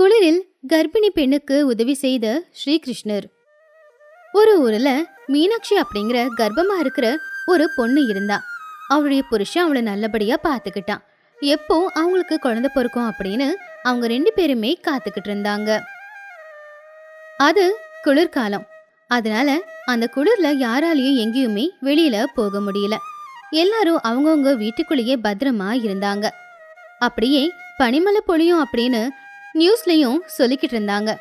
குளிரில் கர்ப்பிணி பெண்ணுக்கு உதவி செய்த ஸ்ரீகிருஷ்ணர். ஒரு ஊர்ல மீனாட்சி அப்படிங்கிற கர்ப்பமா இருக்கிற ஒரு பொண்ணு இருந்தா. அவளுடைய புருஷன் அவளை நல்லபடியா பார்த்துக்கிட்டான் எப்போ அவங்களுக்கு குழந்தை பிறக்கும் அப்படின்னு அவங்க ரெண்டு பேருமே காத்துக்கிட்டு இருந்தாங்க. அது குளிர்காலம். அதனால அந்த குளிர்ல யாராலையும் எங்கேயுமே வெளியில போக முடியல. எல்லாரும் அவங்கவுங்க வீட்டுக்குள்ளேயே பத்திரமா இருந்தாங்க. அப்படியே பனிமலை பொழியும் அப்படின்னு நியூஸ்லயும் சொல்லிக்கிட்டு இருந்தாங்க.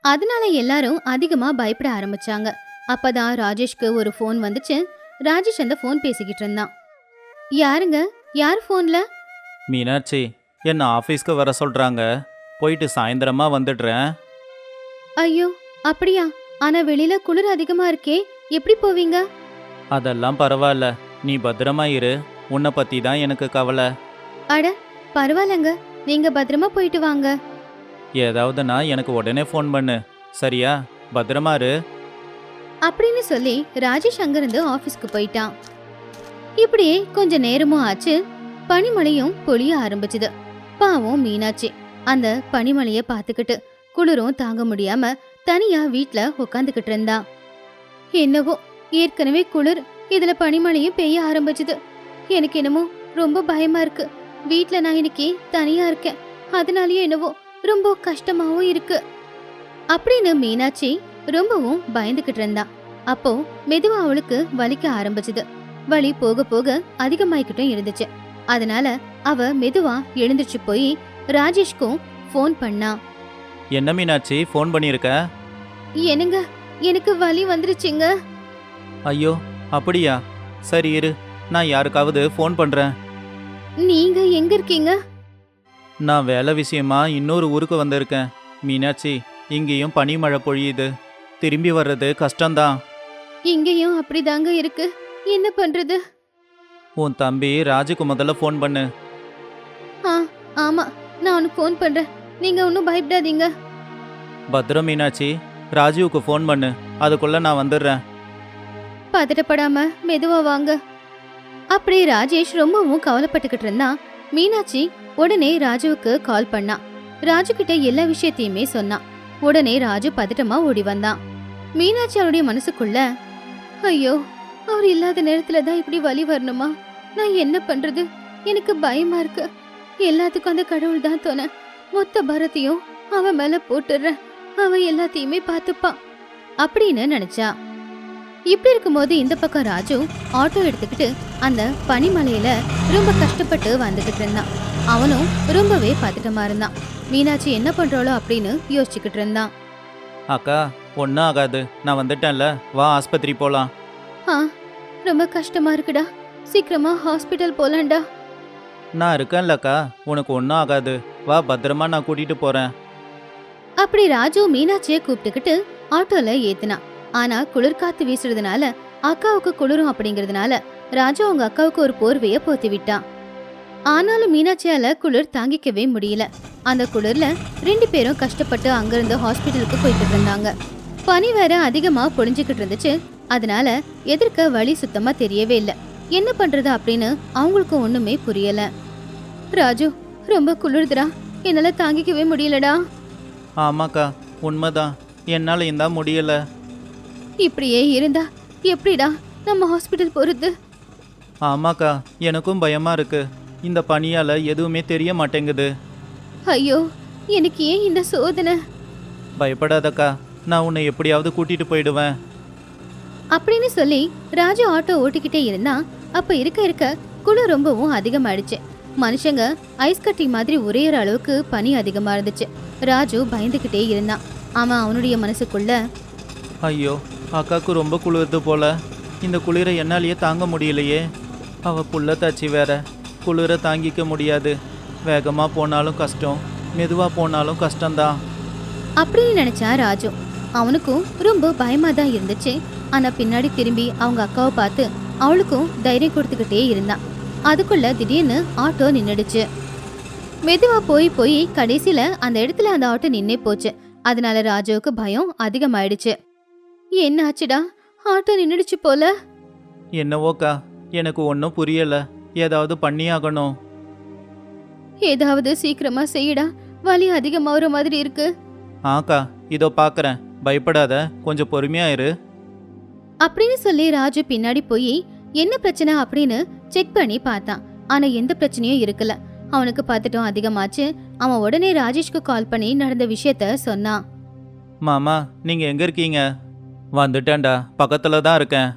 அதனால எல்லாரும் அதிகமா பயப்பட ஆரம்பிச்சாங்க. அப்பதான் ராஜேஷ்க்கு ஒரு ஃபோன் வந்துச்சு. ராஜேஷ் அந்த ஃபோன் பேசிக்கிட்டு இருந்தான். யாருங்க? யார் ஃபோன்ல மீனாட்சி என்ன ஆஃபீஸ்க்கு வர சொல்கிறாங்க போயிட்டு சாயந்தரமா வந்துடுறேன். ஐயோ அப்படியா? ஆனா வெளியில குளிர் அதிகமா இருக்கே. எப்படி போவீங்க? அதெல்லாம் பரவாயில்ல. நீ பத்திரமா இரு. உன்னை பற்றி தான் எனக்கு கவலை. அட பரவாயில்லங்க. நீங்க பத்திரமா போயிட்டு வாங்க. ஏதாவதுனா எனக்கு உடனே ஃபோன் பண்ணு. சரியா? பத்திரமா இரு. அப்படின்னு சொல்லி ராஜேஷ் அங்கிருந்து ஆபீஸ்க்கு போயிட்டான். இப்படியே கொஞ்ச நேரமும் ஆச்சு. பனிமழையும் பொழிய ஆரம்பிச்சுது. பாவம் மீனாட்சி. அந்த பனிமழைய பார்த்துக்கிட்டு குளிரும் தாங்க முடியாம தனியா வீட்ல உட்காந்துக்கிட்டு இருந்தா. என்னவோ ஏற்கனவே குளிர். இதுல பனிமழையும் பெய்ய ஆரம்பிச்சுது. எனக்கு என்னமோ ரொம்ப பயமா இருக்கு. வீட்ல நான் இன்னைக்கு தனியா இருக்கேன். அதனாலயே என்னவோ ரொம்ப கஷ்டமாவும் இருக்கு. அப்படின்னு மீனாட்சி ரொம்பவும் பயந்துகிட்டு இருந்தா. அப்போ மெதுவா அவளுக்கு வலிக்க ஆரம்பிச்சது. வலி போக போக அதிகமாயிக்கிட்டும் இருந்துச்சு. அதனால அவ மெதுவா எழுந்திருச்சு போய் ராஜேஷ்க்கும் ஃபோன் பண்ணா. என்ன மீனாட்சி ஃபோன் பண்ணியிருக்க? என்னங்க எனக்கு வலி வந்துருச்சுங்க. ஐயோ அப்படியா? சரி இரு நான் யாருக்காவது ஃபோன் பண்ணுறேன் நீங்க எங்க இருக்கீங்க? நான் வேலை விஷயமா இன்னொரு ஊருக்கு வந்திருக்கேன். மீனாட்சி இங்கேயும் பனிமழை பொழியுது. திரும்பி வர்றது கஷ்டம்தான். இங்கேயும் அப்படிதாங்க இருக்கு. என்ன பண்றது? உன் தம்பி ராஜுக்கு முதல்ல ஃபோன் பண்ணு. ஆ ஆமா நான் உனக்கு ஃபோன் பண்றேன். நீங்க ஒன்றும் பயப்படாதீங்க. பத்திரம் மீனாட்சி ராஜுவுக்கு ஃபோன் பண்ணு. அதுக்குள்ள நான் வந்துடுறேன். பதட்டப்படாம மெதுவா வாங்க. அப்படி ராஜேஷ் ரொம்பவும் கவலைப்பட்டுக்கிட்டு இருந்தான் மீனாட்சி உடனே ராஜுவுக்கு கால் பண்ணா. ராஜு கிட்ட எல்லா விஷயத்தையுமே சொன்னான் உடனே ராஜு பதட்டமா ஓடி வந்தான் மீனாட்சி அவருடைய மனசுக்குள்ள ஐயோ அவர் இல்லாத நேரத்துல தான் இப்படி வலி வரணுமா? நான் என்ன பண்றது? எனக்கு பயமா இருக்கு. எல்லாத்துக்கும் அந்த கடவுள் தான் தோண. மொத்த பரத்தையும் அவன் மேல போட்டுடுறேன். அவன் எல்லாத்தையுமே பார்த்துப்பான். அப்படின்னு நினைச்சா. இப்படி இருக்கும்போது இந்த பக்கம் ராஜு ஆட்டோ எடுத்துக்கிட்டு அந்த பனிமலையில ரொம்ப கஷ்டப்பட்டு வந்துகிட்டு இருந்தான். அவனும் ரொம்பவே பதட்டமா இருந்தான். மீனாட்சி என்ன பண்றாளோ அப்படின்னு யோசிச்சுக்கிட்டு இருந்தான். அக்கா ஒன்றும் ஆகாது. நான் வந்துட்டேன்ல. வா ஆஸ்பத்திரி போகலாம் ஆ ரொம்ப கஷ்டமா இருக்குடா. சீக்கிரமா ஹாஸ்பிட்டல் போலாம்டா நான் இருக்கேன்லக்கா உனக்கு ஒன்றும் ஆகாது. வா பத்திரமா நான் கூட்டிகிட்டு போகிறேன் அப்படி ராஜு மீனாட்சியை கூப்பிட்டுக்கிட்டு ஆட்டோல ஏத்துனான். ஆனா குளிர்காத்து வீசுறதுனால அக்காவுக்கு குளிரும் அப்படிங்கறதுனால ராஜு அவங்க அக்காவுக்கு ஒரு போர்வைய போத்தி விட்டான் ஆனாலும் மீனாட்சியால குளிர் தாங்கிக்கவே முடியல. அந்த குளிர்ல ரெண்டு பேரும் கஷ்டப்பட்டு அங்கிருந்து ஹாஸ்பிட்டலுக்கு போயிட்டு இருந்தாங்க. பனி வேற அதிகமா பொழிஞ்சுக்கிட்டு இருந்துச்சு. அதனால எதிர்க்க வழி சுத்தமா தெரியவே இல்லை. என்ன பண்றது அப்படின்னு அவங்களுக்கும் ஒண்ணுமே புரியல. ராஜு ரொம்ப குளிர்துடா. என்னால தாங்கிக்கவே முடியலடா. ஆமாக்கா உண்மைதான். என்னால் இந்தா முடியலை. இப்படியே இருந்தா எப்படிடா நம்ம ஹாஸ்பிட்டல் போறது? ஆமாக்கா எனக்கும் பயமாக இருக்கு. இந்த பனியால் எதுவுமே தெரிய மாட்டேங்குது. ஐயோ எனக்கு ஏன் இந்த சோதனை? பயப்படாதக்கா நான் உன்னை எப்படியாவது கூட்டிகிட்டு போயிடுவேன். அப்படின்னு சொல்லி ராஜு ஆட்டோ ஓட்டிக்கிட்டே இருந்தான் அப்ப இருக்க இருக்க குளிர் ரொம்பவும் அதிகமாயிடுச்சு. மனுஷங்க ஐஸ் கட்டி மாதிரி உரையிற அளவுக்கு பனி அதிகமா இருந்துச்சு. ராஜு பயந்துகிட்டே இருந்தான். அவன் அவனுடைய மனசுக்குள்ள ஐயோ அக்காவுக்கு ரொம்ப குளிருது போல. இந்த குளிரை என்னாலேயே தாங்க முடியலையே. அவள் புள்ள தாச்சி வேற. குளிரை தாங்கிக்க முடியாது. வேகமாக போனாலும் கஷ்டம். மெதுவாக போனாலும் கஷ்டம்தான் அப்படின்னு நினச்சா ராஜு. அவனுக்கும் ரொம்ப பயமாக தான் இருந்துச்சு. ஆனால் பின்னாடி திரும்பி அவங்க அக்காவை பார்த்து அவளுக்கும் தைரியம் கொடுத்துக்கிட்டே இருந்தான். அதுக்குள்ள திடீர்னு ஆட்டோ நின்றுடுச்சு மெதுவாக போய் போய் கடைசியில் அந்த இடத்துல அந்த ஆட்டோ நின்னே போச்சு. அதனால ராஜுவுக்கு பயம் அதிகமாயிடுச்சு. என்ன ஆச்சுடா ஆட்டோ நின்னுடுச்சு போல. என்னவோக்கா எனக்கு ஒன்றும் புரியலை. ஏதாவது பண்ணியாகணும். ஏதாவது சீக்கிரமா செய்யடா. வலி அதிகமாகிற மாதிரி இருக்கு. ஆக்கா இதோ பார்க்கறேன் பயப்படாத. கொஞ்சம் பொறுமையா இரு. அப்படின்னு சொல்லி ராஜு பின்னாடி போய் என்ன பிரச்சனை? அப்படின்னு செக் பண்ணி பார்த்தான். ஆனா எந்த பிரச்சனையும் இருக்கல. அவனுக்கு பதட்டம் அதிகமாச்சு. அவன் உடனே ராஜேஷ்க்கு கால் பண்ணி நடந்த விஷயத்த சொன்னான். மாமா நீங்க எங்க இருக்கீங்க? வந்துட்டேன்டா. பக்கத்தில் தான் இருக்கேன்.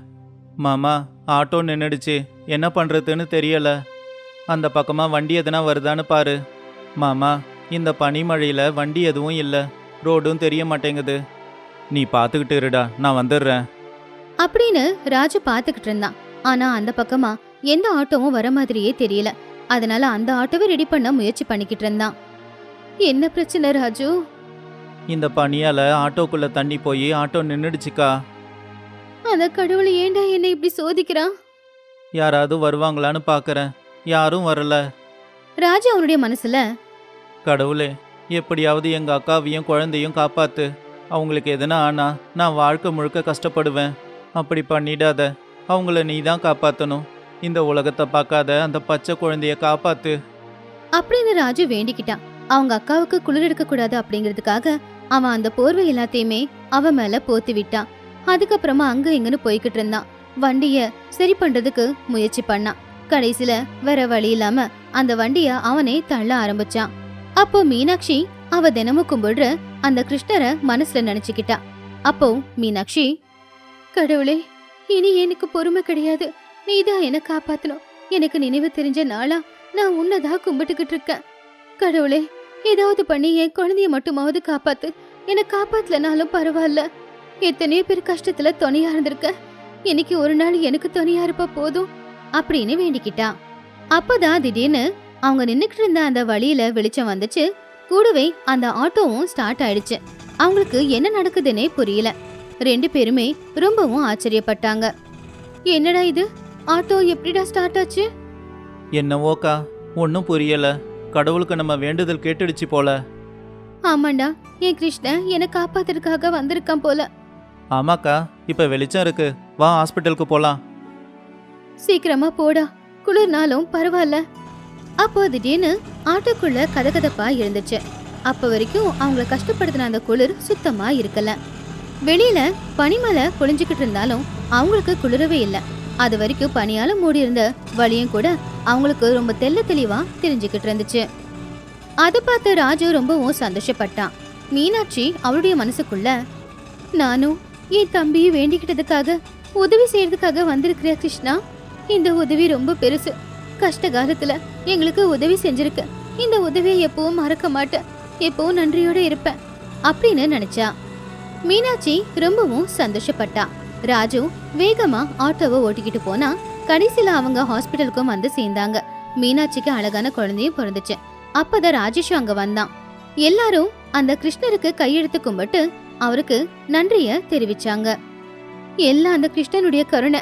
மாமா ஆட்டோ நின்றுடுச்சு என்ன பண்ணுறதுன்னு தெரியலை. அந்த பக்கமாக வண்டி எதுனா வருதான்னு பாரு. மாமா இந்த பனிமழையில் வண்டி எதுவும் இல்லை. ரோடும் தெரிய மாட்டேங்குது. நீ பார்த்துக்கிட்டு இருடா. நான் வந்துடுறேன். அப்படின்னு ராஜு பார்த்துக்கிட்டு இருந்தான். ஆனா அந்த பக்கமா எந்த ஆட்டோவும் வர மாதிரியே தெரியல. அதனால அந்த ஆட்டோவை ரெடி பண்ண முயற்சி பண்ணிக்கிட்டு இருந்தான். என்ன பிரச்சனை ராஜு? இந்த பனியால ஆட்டோக்குள்ள தண்ணி போய் ஆட்டோ நின்றுடுச்சுக்கா அந்த கடவுள் ஏன்டா என்னை இப்படி சோதிக்கிறான் யாராவது வருவாங்களான்னு பார்க்கறேன் யாரும் வரல. ராஜு அவனுடைய மனசுல? கடவுளே எப்படியாவது எங்க அக்காவையும் குழந்தையும் காப்பாத்து. அவங்களுக்கு எதனா ஆனா நான் வாழ்க்கை முழுக்க கஷ்டப்படுவேன். அப்படி பண்ணிடாத. அவங்கள நீ தான் காப்பாத்தணும். இந்த உலகத்தை பார்க்காத அந்த பச்சை குழந்தைய காப்பாத்து. அப்படின்னு ராஜு வேண்டிக்கிட்டான் அவங்க அக்காவுக்கு குளிர் எடுக்கக்கூடாது அப்படிங்கிறதுக்காக அவன் அந்த போர்வை எல்லாத்தையுமே அவன் மேல போத்தி விட்டான் அதுக்கப்புறமா அங்க இங்கன்னு போய்கிட்டு இருந்தான். வண்டிய சரி பண்றதுக்கு முயற்சி பண்ணான் கடைசில வேற வழி இல்லாம அந்த வண்டிய அவனே தள்ள ஆரம்பிச்சான். அப்போ மீனாட்சி அவ தினமும் கும்பிடுற அந்த கிருஷ்ணரை மனசுல நினைச்சுக்கிட்டா. அப்போ மீனாட்சி கடவுளே இனி எனக்கு பொறுமை கிடையாது. நீதான் என்ன காப்பாத்தணும். எனக்கு நினைவு தெரிஞ்ச நாளா நான் உன்னதா கும்பிட்டுக்கிட்டு இருக்கேன். கடவுளே ஏதாவது பண்ணி என் குழந்தைய மட்டுமாவது காப்பாத்து. என்னை காப்பாத்தலனாலும் பரவாயில்ல. எத்தனையோ பேர் கஷ்டத்துல துணையா இருந்திருக்க. இன்னைக்கு ஒரு நாள் எனக்கு துணையா இருப்ப போதும் அப்படின்னு வேண்டிக்கிட்டா. அப்பதான் திடீர்னு அவங்க நின்னுக்கிட்டு இருந்த அந்த வழியில வெளிச்சம் வந்துச்சு. கூடவே அந்த ஆட்டோவும் ஸ்டார்ட் ஆயிடுச்சு. அவங்களுக்கு என்ன நடக்குதுன்னே புரியல. ரெண்டு பேருமே ரொம்பவும் ஆச்சரியப்பட்டாங்க. என்னடா இது? ஆட்டோ எப்படிடா ஸ்டார்ட் ஆச்சு? என்னவோக்கா ஒன்றும் புரியல. கடவுளுக்கு நம்ம வேண்டுதல் கேட்டுடுச்சு போல. ஆமாண்டா என் கிருஷ்ணன் என்னை காப்பாத்துறதுக்காக வந்திருக்கான் போல. ஆமாக்கா இப்ப வெளிச்சம் இருக்கு. வா ஹாஸ்பிட்டலுக்கு போலாம். சீக்கிரமா போடா. குளிர்னாலும் பரவாயில்ல. அப்போ திடீர்னு ஆட்டோக்குள்ள கதகதப்பா இருந்துச்சு அப்ப வரைக்கும் அவங்கள கஷ்டப்படுத்தின அந்த குளிர் சுத்தமா இருக்கல. வெளியில பனிமலை பொழிஞ்சுக்கிட்டு இருந்தாலும் அவங்களுக்கு குளிரவே இல்ல. அது வரைக்கும் பனியால மூடி இருந்த வழியும் கூட அவங்களுக்கு ரொம்ப தெள்ள தெளிவா தெரிஞ்சுக்கிட்டு இருந்துச்சு. அதை பார்த்து ராஜு ரொம்பவும் சந்தோஷப்பட்டான். மீனாட்சி அவளுடைய மனசுக்குள்ள நானும் என் தம்பியை வேண்டிக்கிட்டதுக்காக உதவி செய்யறதுக்காக வந்திருக்கிற கிருஷ்ணா? இந்த உதவி ரொம்ப பெருசு. கஷ்ட காலத்துல எங்களுக்கு உதவி செஞ்சிருக்க. இந்த உதவியை எப்பவும் மறக்க மாட்டேன். எப்பவும் நன்றியோட இருப்பேன். அப்படின்னு நினைச்சா. மீனாட்சி ரொம்பவும் சந்தோஷப்பட்டா. ராஜு வேகமா ஆட்டோவை ஓட்டிக்கிட்டு போனா கடைசியில அவங்க ஹாஸ்பிட்டலுக்கும் வந்து சேர்ந்தாங்க. மீனாட்சிக்கு அழகான குழந்தையும் பிறந்துச்சு. அப்பதான் ராஜேஷும் அங்க வந்தான். எல்லாரும் அந்த கிருஷ்ணருக்கு கையெழுத்து கும்பிட்டு அவருக்கு நன்றிய தெரிவிச்சாங்க. எல்லாம் அந்த கிருஷ்ணனுடைய கருணை.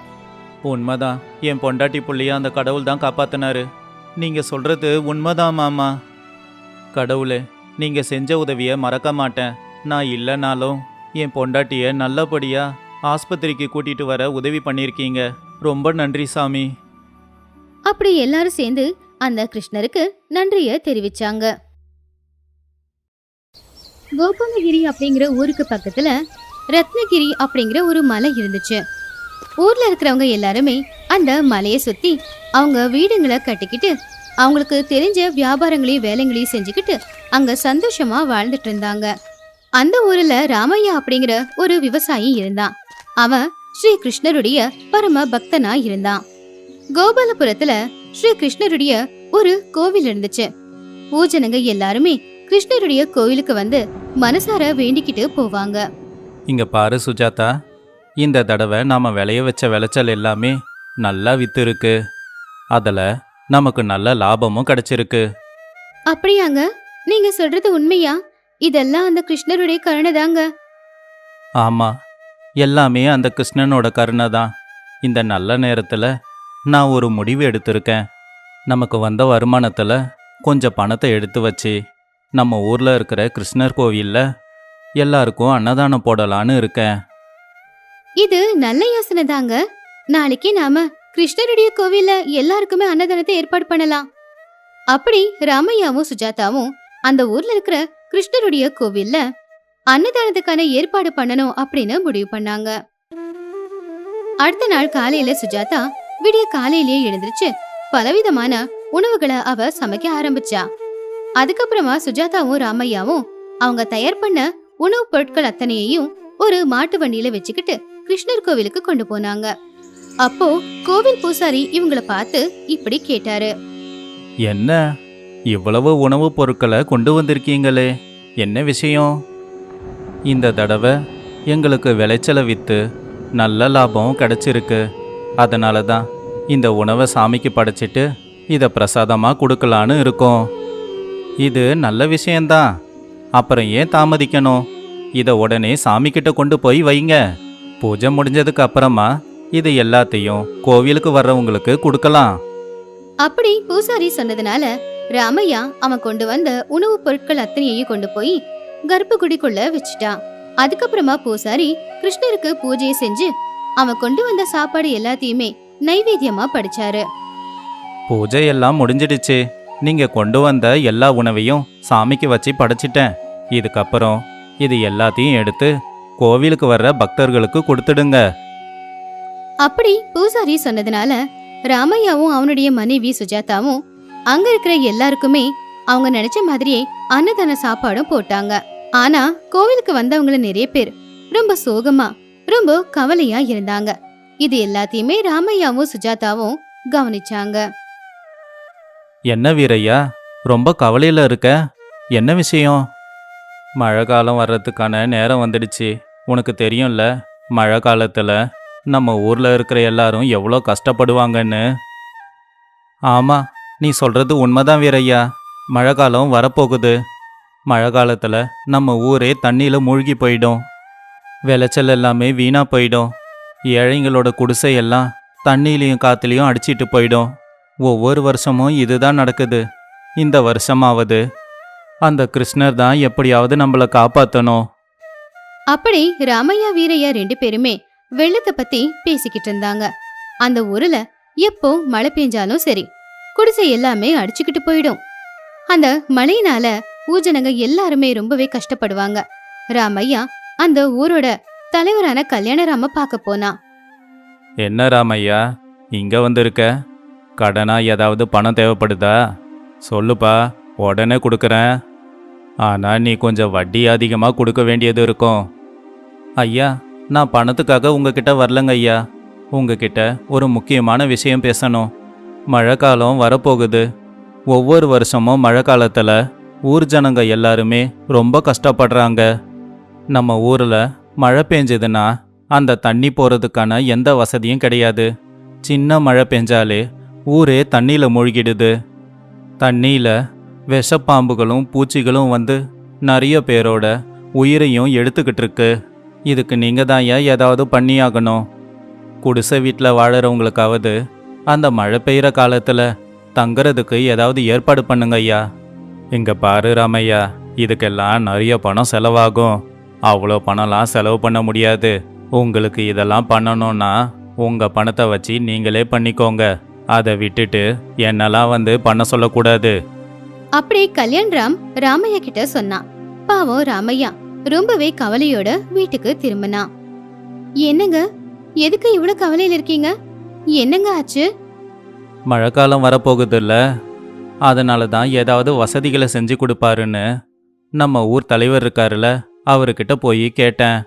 உண்மைதான் என் பொண்டாட்டி புள்ளைய அந்த கடவுள் தான் காப்பாத்தினாரு. நீங்க சொல்றது உண்மைதான் மாமா. கடவுளே நீங்க செஞ்ச உதவிய மறக்க மாட்டேன். நான் இல்லைனாலும் என் பொண்டாட்டிய நல்லபடியா ஆஸ்பத்திரிக்கு கூட்டிட்டு வர உதவி பண்ணிருக்கீங்க. ரொம்ப நன்றி சாமி. அப்படி எல்லாரும் சேர்ந்து அந்த கிருஷ்ணருக்கு நன்றிய தெரிவிச்சாங்க. கோபாலகிரி அப்படிங்கிற ஊருக்கு பக்கத்துல ரத்னகிரி அப்படிங்கிற ஒரு மலை இருந்துச்சு. ஊர்ல இருக்கிறவங்க எல்லாருமே அந்த மலையை சுத்தி அவங்க வீடுங்களை கட்டிக்கிட்டு அவங்களுக்கு தெரிஞ்ச வியாபாரங்களையும் வேலைங்களையும் செஞ்சுக்கிட்டு அங்க சந்தோஷமா வாழ்ந்துட்டு இருந்தாங்க. அந்த ஊர்ல ராமையா அப்படிங்கிற ஒரு விவசாயி இருந்தான். அவன் ஸ்ரீ கிருஷ்ணருடைய பரம பக்தனா இருந்தான் கோபாலபுரத்துல ஸ்ரீ கிருஷ்ணருடைய ஒரு கோவில் இருந்துச்சு. ஊஜனங்க எல்லாருமே கிருஷ்ணருடைய கோவிலுக்கு வந்து மனசார வேண்டிக்கிட்டு போவாங்க. இங்க பாரு சுஜாதா இந்த தடவை நாம விளைய வச்ச விளைச்சல் எல்லாமே நல்லா வித்து இருக்கு அதுல நமக்கு நல்ல லாபமும் கிடைச்சிருக்கு. அப்படியாங்க? நீங்க சொல்றது உண்மையா? இதெல்லாம் அந்த கிருஷ்ணருடைய கருணை தாங்க ஆமா எல்லாமே அந்த கிருஷ்ணனோட கருணை தான் இந்த நல்ல நேரத்தில் நான் ஒரு முடிவு எடுத்திருக்கேன். நமக்கு வந்த வருமானத்தில் கொஞ்சம் பணத்தை எடுத்து வச்சு நம்ம ஊரில் இருக்கிற கிருஷ்ணர் கோவிலில் எல்லாருக்கும் அன்னதானம் போடலான்னு இருக்கேன். இது நல்ல யோசனை தாங்க. நாளைக்கு நாம கிருஷ்ணருடைய கோவில்ல எல்லாருக்குமே அன்னதானத்தை ஏற்பாடு பண்ணலாம். அப்படி ராமையாவும் சுஜாதாவும் அந்த ஊர்ல இருக்கிற கிருஷ்ணருடைய கோவில்ல அன்னதானத்துக்கான ஏற்பாடு பண்ணணும் அப்படின்னு முடிவு பண்ணாங்க. அடுத்த நாள் காலையில சுஜாதா விடிய காலையிலேயே எழுந்திருச்சு பலவிதமான உணவுகளை அவ சமைக்க ஆரம்பிச்சா. அதுக்கப்புறமா சுஜாதாவும் ராமையாவும் அவங்க தயார் பண்ண உணவுப் பொருட்கள் அத்தனையையும் ஒரு மாட்டு வண்டியில வச்சுக்கிட்டு கிருஷ்ணர் கோவிலுக்கு கொண்டு போனாங்க. அப்போ கோவில் பூசாரி இவங்கள பார்த்து இப்படி கேட்டாரு. என்ன? இவ்வளவு உணவுப் பொருட்களை கொண்டு வந்திருக்கீங்களே? என்ன விஷயம்? இந்த தடவை எங்களுக்கு விளைச்சலை விற்று நல்ல லாபம் கிடச்சிருக்கு. அதனால தான் இந்த உணவை சாமிக்கு படைச்சிட்டு இதை பிரசாதமாக கொடுக்கலான்னு இருக்கோம். இது நல்ல விஷயந்தான் அப்புறம் ஏன் தாமதிக்கணும்? இதை உடனே சாமிக்கிட்ட கொண்டு போய் வைங்க. பூஜை முடிஞ்சதுக்கு அப்புறமா இது எல்லாத்தையும் கோவிலுக்கு வர்றவங்களுக்கு கொடுக்கலாம். அப்படி பூசாரி சொன்னதுனால ராமையா அவன் கொண்டு வந்த உணவுப் பொருட்கள் அத்தனையையும் கொண்டு போய் கர்ப்பகுடிக்குள்ள வச்சுட்டான் அதுக்கப்புறமா பூசாரி கிருஷ்ணருக்கு பூஜையை செஞ்சு அவன் கொண்டு வந்த சாப்பாடு எல்லாத்தையுமே நைவேத்தியமா படிச்சாரு. பூஜை எல்லாம் முடிஞ்சிடுச்சு. நீங்க கொண்டு வந்த எல்லா உணவையும் சாமிக்கு வச்சு படைச்சிட்டேன். இதுக்கப்புறம் இது எல்லாத்தையும் எடுத்து கோவிலுக்கு வர்ற பக்தர்களுக்கு கொடுத்துடுங்க. அப்படி பூசாரி சொன்னதுனால ராமையாவும் அவனுடைய மனைவி சுஜாதாவும் அங்க இருக்கிற எல்லாருக்குமே அவங்க நினைச்ச மாதிரியே அன்னதான சாப்பாடும் போட்டாங்க. ஆனா கோவிலுக்கு வந்தவங்கள நிறைய பேர். ரொம்ப சோகமா ரொம்ப கவலையா இருந்தாங்க. இது எல்லாத்தையுமே ராமையாவும் சுஜாதாவும் கவனிச்சாங்க. என்ன வீரையா ரொம்ப கவலையில் இருக்க? என்ன விஷயம்? மழை காலம் வர்றதுக்கான நேரம் வந்துடுச்சு. உனக்கு தெரியும்ல மழை காலத்தில் நம்ம ஊரில் இருக்கிற எல்லாரும் எவ்வளோ கஷ்டப்படுவாங்கன்னு. ஆமாம் நீ சொல்கிறது உண்மைதான் வீரையா. மழை காலம் வரப்போகுது. மழை காலத்தில் நம்ம ஊரே தண்ணியில் மூழ்கி போயிடும். விளைச்சல் எல்லாமே வீணாக போயிடும். ஏழைங்களோட குடிசை எல்லாம் தண்ணியிலையும் காத்துலேயும் அடிச்சிட்டு போயிடும். ஒவ்வொரு வருஷமும் இதுதான் நடக்குது. இந்த வருஷமாவது அந்த கிருஷ்ணர் தான் எப்படியாவது நம்மளை காப்பாற்றணும் அப்படி ராமையா வீரையா ரெண்டு பேருமே வெள்ளத்தை பத்தி பேசிக்கிட்டு இருந்தாங்க. அந்த ஊர்ல எப்போ மழை பெஞ்சாலும் சரி குடிசை எல்லாமே அடிச்சுக்கிட்டு போயிடும். அந்த மழையினால ஊஜனங்க எல்லாருமே ரொம்பவே கஷ்டப்படுவாங்க. ராமையா அந்த ஊரோட தலைவரான கல்யாணராம பார்க்க போனா. என்ன ராமையா இங்கே வந்திருக்க? கடனா ஏதாவது பணம் தேவைப்படுதா? சொல்லுப்பா உடனே கொடுக்குறேன். ஆனால் நீ கொஞ்சம் வட்டி அதிகமாக கொடுக்க வேண்டியது இருக்கும். ஐயா நான் பணத்துக்காக உங்ககிட்ட வரலங்க ஐயா. உங்ககிட்ட ஒரு முக்கியமான விஷயம் பேசணும். மழைக்காலம் வரப்போகுது. ஒவ்வொரு வருஷமும் மழை காலத்தில் ஊர் ஜனங்க எல்லாருமே ரொம்ப கஷ்டப்படுறாங்க. நம்ம ஊரில் மழை பெஞ்சதுன்னா அந்த தண்ணி போகிறதுக்கான எந்த வசதியும் கிடையாது. சின்ன மழை பெஞ்சாலே ஊரே தண்ணியில் மூழ்கிடுது. தண்ணியில் விஷப்பாம்புகளும் பூச்சிகளும் வந்து நிறைய பேரோட உயிரையும் எடுத்துக்கிட்டு இருக்கு. இதுக்கு நீங்கள் தான் ஏன் ஏதாவது பண்ணியாகணும்? குடிசை வீட்டில் வாழறவங்களுக்காவது அந்த மழை பெய்கிற காலத்தில் தங்குறதுக்கு ஏதாவது ஏற்பாடு பண்ணுங்க ஐயா. இங்கே பாரு ராமையா இதுக்கெல்லாம் நிறைய பணம் செலவாகும். அவ்வளோ பணம்லாம் செலவு பண்ண முடியாது. உங்களுக்கு இதெல்லாம் பண்ணணும்னா உங்கள் பணத்தை வச்சு நீங்களே பண்ணிக்கோங்க. அதை விட்டுட்டு என்னெல்லாம் வந்து பண்ண சொல்லக்கூடாது. அப்படி கல்யாண்ராம் ராமையா கிட்ட சொன்னான். பாவம் ராமையா ரொம்பவே கவலையோட வீட்டுக்கு திரும்பினான். என்னங்க எதுக்கு இவ்வளவு கவலையில இருக்கீங்க? என்னங்க ஆச்சு? மழைக்காலம் வரப்போகுதுல்ல அதனால தான் ஏதாவது வசதிகளை செஞ்சு கொடுப்பாருன்னு நம்ம ஊர் தலைவர் இருக்காருல்ல அவர்கிட்ட போய் கேட்டேன்.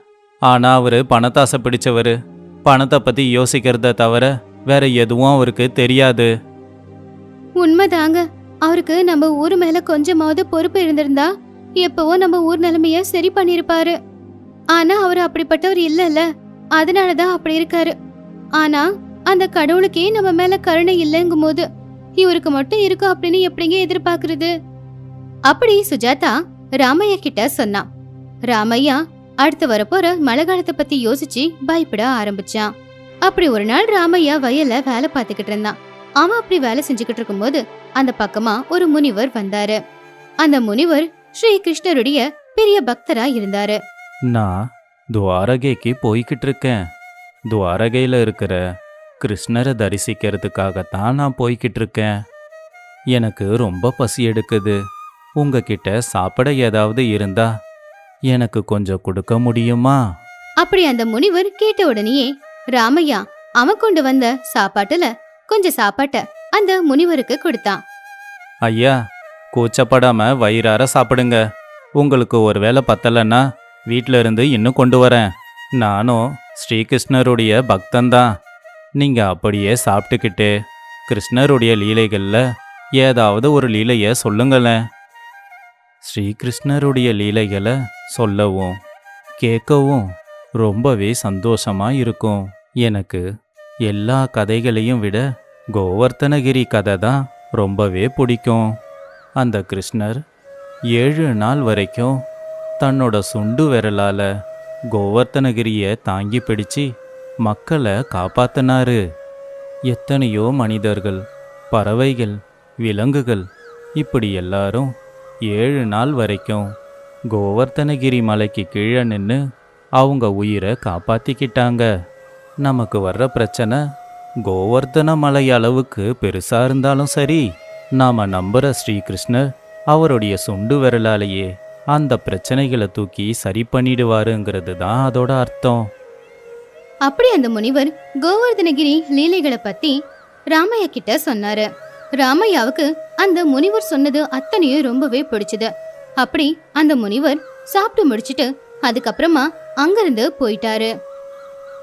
ஆனால் அவர் பணத்தாசை பிடிச்சவர். பணத்தை பற்றி யோசிக்கிறத தவிர வேற எதுவும் அவருக்கு தெரியாது. உண்மைதாங்க. அவருக்கு நம்ம ஊர் மேல கொஞ்சமாவது பொறுப்பு இருந்திருந்தா எப்பவோ நம்ம ஊர் நிலைமைய சரி பண்ணிருப்பாரு ஆனா அவர் அப்படிப்பட்டவர் இல்லல்ல. அதனாலதான் அப்படி இருக்காரு. ஆனா அந்த கடவுளுக்கே நம்ம மேல கருணை இல்லைங்கும் போது இவருக்கு மட்டும் இருக்கும் அப்படின்னு எப்படிங்க எதிர்பார்க்கறது? அப்படி சுஜாதா ராமையா கிட்ட சொன்னான் ராமையா அடுத்து வரப்போற மழை காலத்தை பத்தி யோசிச்சு பயப்பட ஆரம்பிச்சான் அப்படி ஒரு நாள் ராமையா வயல்ல வேலை பார்த்துக்கிட்டு இருந்தான் அவன் அப்படி வேலை செஞ்சுக்கிட்டு இருக்கும்போது அந்த பக்கமா ஒரு முனிவர் வந்தாரு. அந்த முனிவர் ஸ்ரீ கிருஷ்ணருடைய பெரிய பக்தரா இருந்தாரு. நான் துவாரகைக்கு போய்கிட்டு இருக்கேன். துவாரகையில இருக்கிற கிருஷ்ணரை தரிசிக்கிறதுக்காகத்தான் நான் போய்கிட்டு இருக்கேன் எனக்கு ரொம்ப பசி எடுக்குது. உங்ககிட்ட சாப்பிட ஏதாவது இருந்தா எனக்கு கொஞ்சம் கொடுக்க முடியுமா? அப்படி அந்த முனிவர் கேட்ட உடனேயே ராமையா அவன் கொண்டு வந்த சாப்பாட்டுல கொஞ்சம் சாப்பாட்ட அந்த முனிவருக்கு கொடுத்தான் ஐயா கூச்சப்படாம வயிறார சாப்பிடுங்க. உங்களுக்கு ஒரு வேளை பத்தலைன்னா வீட்ல இருந்து இன்னும் கொண்டு வரேன். நானும் ஸ்ரீகிருஷ்ணருடைய பக்தன்தான் நீங்க அப்படியே சாப்பிட்டுக்கிட்டு கிருஷ்ணருடைய லீலைகள்ல ஏதாவது ஒரு லீலைய சொல்லுங்களேன். ஸ்ரீகிருஷ்ணருடைய லீலைகளை சொல்லவும் கேட்கவும் ரொம்பவே சந்தோஷமா இருக்கும். எனக்கு எல்லா கதைகளையும் விட கோவர்த்தனகிரி கதை தான் ரொம்பவே பிடிக்கும். அந்த கிருஷ்ணர் ஏழு நாள் வரைக்கும் தன்னோட சுண்டு விரலால கோவர்த்தனகிரியை தாங்கி பிடிச்சு மக்களை காப்பாத்தினாரு. எத்தனையோ மனிதர்கள் பறவைகள் விலங்குகள் இப்படி எல்லாரும் ஏழு நாள் வரைக்கும் கோவர்த்தனகிரி மலைக்கு கீழே நின்று அவங்க உயிரை காப்பாத்திக்கிட்டாங்க. நமக்கு வர்ற பிரச்சனை கோவர்த்தன மலை அளவுக்கு பெருசா இருந்தாலும் சரி நாம நம்புற ஸ்ரீகிருஷ்ணர் அவருடைய சுண்டு விரலாலேயே அந்த பிரச்சனைகளை தூக்கி சரி பண்ணிடுவாருங்கிறது தான் அதோட அர்த்தம். அப்படி அந்த முனிவர் கோவர்தனகிரி லீலைகளை பத்தி ராமையா கிட்ட சொன்னாரு. ராமையாவுக்கு அந்த முனிவர் சொன்னது அத்தனையும் ரொம்பவே பிடிச்சது. அப்படி அந்த முனிவர் சாப்பிட்டு முடிச்சிட்டு அதுக்கப்புறமா அங்கிருந்து போயிட்டாரு.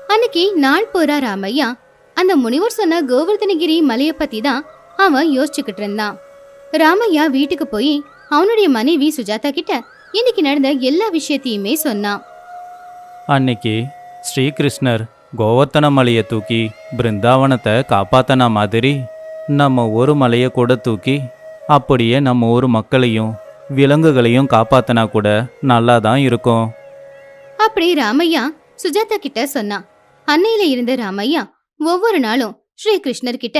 அன்னைக்கு நாள் போறா ராமையா அந்த முனிவர் சொன்ன கோவர்தனகிரி மலையை பத்தி தான் அவன் யோசிச்சுக்கிட்டு இருந்தான். ராமையா வீட்டுக்கு போய் அவனுடைய மனைவி சுஜாதா கிட்ட இன்னைக்கு நடந்த எல்லா விஷயத்தையுமே சொன்னான். அன்னைக்கு ஸ்ரீகிருஷ்ணர் கோவர்த்தன மலையை தூக்கி பிருந்தாவனத்தை காப்பாத்தன மாதிரி நம்ம ஒரு மலையை கூட தூக்கி அப்படியே நம்ம ஊர் மக்களையும் விலங்குகளையும் காப்பாத்தனா கூட நல்லா தான் இருக்கும். அப்படி ராமையா சுஜாதா கிட்ட சொன்னான். அன்னையில இருந்த ராமையா ஒவ்வொரு நாளும் ஸ்ரீ கிருஷ்ணர் கிட்ட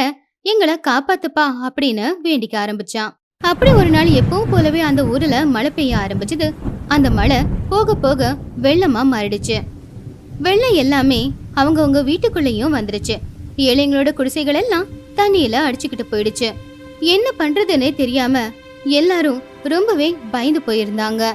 எங்களை காப்பாத்துப்பா அப்படின்னு வேண்டிக்க ஆரம்பிச்சான். அப்படி ஒரு நாள் எப்பவும் போலவே அந்த ஊர்ல மழை பெய்ய ஆரம்பிச்சது. அந்த மழை போக போக வெள்ளமா மாறிடுச்சு. வெள்ளம் எல்லாமே அவங்கவுங்க வீட்டுக்குள்ளேயும் வந்துருச்சு. ஏழைங்களோட குடிசைகள் எல்லாம் தண்ணியில அடிச்சுக்கிட்டு போயிடுச்சு. என்ன பண்றதுன்னே தெரியாம எல்லாரும் ரொம்பவே பயந்து போயிருந்தாங்க.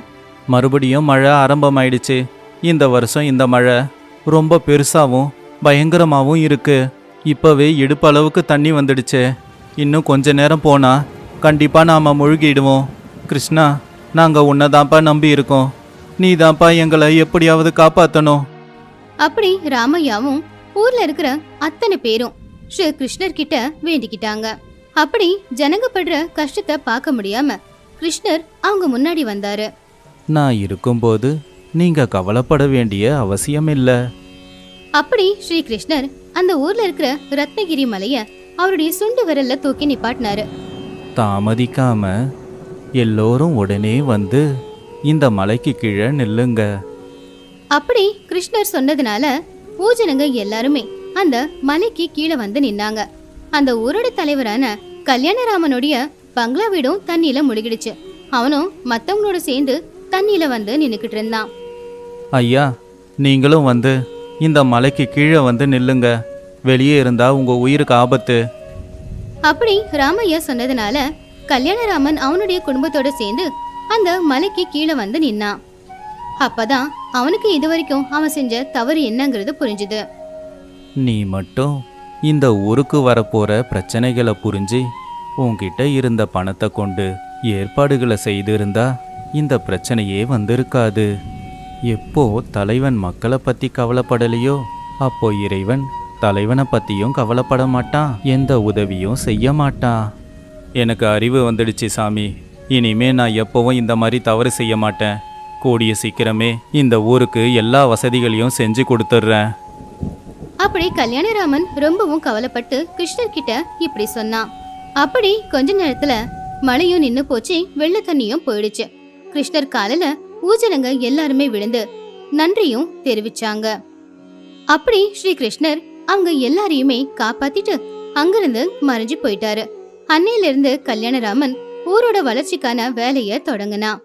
மறுபடியும் மழை ஆரம்பமாயிடுச்சு. இந்த வருஷம் இந்த மழை ரொம்ப பெருசாவும் பயங்கரமாவும் இருக்கு. இப்பவே இடுப்பு அளவுக்கு தண்ணி வந்துடுச்சு. இன்னும் கொஞ்ச நேரம் போனா கண்டிப்பா நாம முழுகிடுவோம். கிருஷ்ணா நாங்க உன்னதான்ப்பா நம்பி இருக்கோம். நீ தான்ப்பா எங்களை எப்படியாவது காப்பாத்தணும். அப்படி ராமையாவும் ஊர்ல இருக்கிற அத்தனை பேரும் ஸ்ரீ கிருஷ்ணர் கிட்ட வேண்டிக்கிட்டாங்க. அப்படி ஜனங்க படுற கஷ்டத்தை பார்க்க முடியாம கிருஷ்ணர் அவங்க முன்னாடி வந்தாரு. நான் இருக்கும்போது நீங்க கவலைப்பட வேண்டிய அவசியம் இல்லை அப்படி ஸ்ரீ கிருஷ்ணர் அந்த ஊர்ல இருக்கிற ரத்னகிரி மலைய அவருடைய சுண்டு விரல்ல தூக்கி நிப்பாட்டினாரு. தாமதிக்காம எல்லோரும் உடனே வந்து இந்த மலைக்கு கீழே நில்லுங்க. அப்படி கிருஷ்ணர் சொன்னதுனால ஊஜனங்க எல்லாருமே அந்த மலைக்கு கீழே வந்து நின்னாங்க. அந்த ஊரோட தலைவரான கல்யாணராமனுடைய பங்களா வீடும் தண்ணியில முழுகிடுச்சு. அவனும் மத்தவங்களோட சேர்ந்து தண்ணியில வந்து நின்னுக்கிட்டு இருந்தான். ஐயா நீங்களும் வந்து இந்த மலைக்கு கீழே வந்து நில்லுங்க. வெளியே இருந்தா உங்க உயிருக்கு ஆபத்து. அப்படி ராமையா சொன்னதுனால கல்யாணராமன் அவனுடைய குடும்பத்தோட சேர்ந்து அந்த மலைக்கு கீழே வந்து நின்னான். அப்பதான் அவனுக்கு இதுவரைக்கும் அவன் செஞ்ச தவறு என்னங்கிறது புரிஞ்சுது. நீ மட்டும் இந்த ஊருக்கு வரப்போற பிரச்சனைகளை புரிஞ்சு உன்கிட்ட இருந்த பணத்தை கொண்டு ஏற்பாடுகளை செய்திருந்தா இந்த பிரச்சனையே வந்திருக்காது. எப்போ தலைவன் மக்களை பத்தி கவலைப்படலையோ அப்போ இறைவன் தலைவனை பத்தியும் கவலைப்பட மாட்டான் எந்த உதவியும் செய்ய மாட்டான். எனக்கு அறிவு வந்துடுச்சு சாமி. இனிமே நான் எப்பவும் இந்த மாதிரி தவறு செய்ய மாட்டேன். கூடிய சீக்கிரமே இந்த ஊருக்கு எல்லா வசதிகளையும் செஞ்சு கொடுத்துட்றேன். அப்படி கல்யாணராமன் ரொம்பவும் கவலைப்பட்டு கிருஷ்ணர் கிட்ட இப்படி சொன்னான். அப்படி கொஞ்ச நேரத்துல மழையும் நின்னு போச்சு வெள்ள தண்ணியும் போயிடுச்சு. கிருஷ்ணர் காலில ஊஜனங்க எல்லாருமே விழுந்து நன்றியும் தெரிவிச்சாங்க. அப்படி ஸ்ரீ கிருஷ்ணர் அவங்க எல்லாரையுமே காப்பாத்திட்டு அங்கிருந்து மறைஞ்சு போயிட்டாரு. அன்னையிலிருந்து கல்யாணராமன் ஊரோட வளர்ச்சிக்கான வேலைய தொடங்கினான்.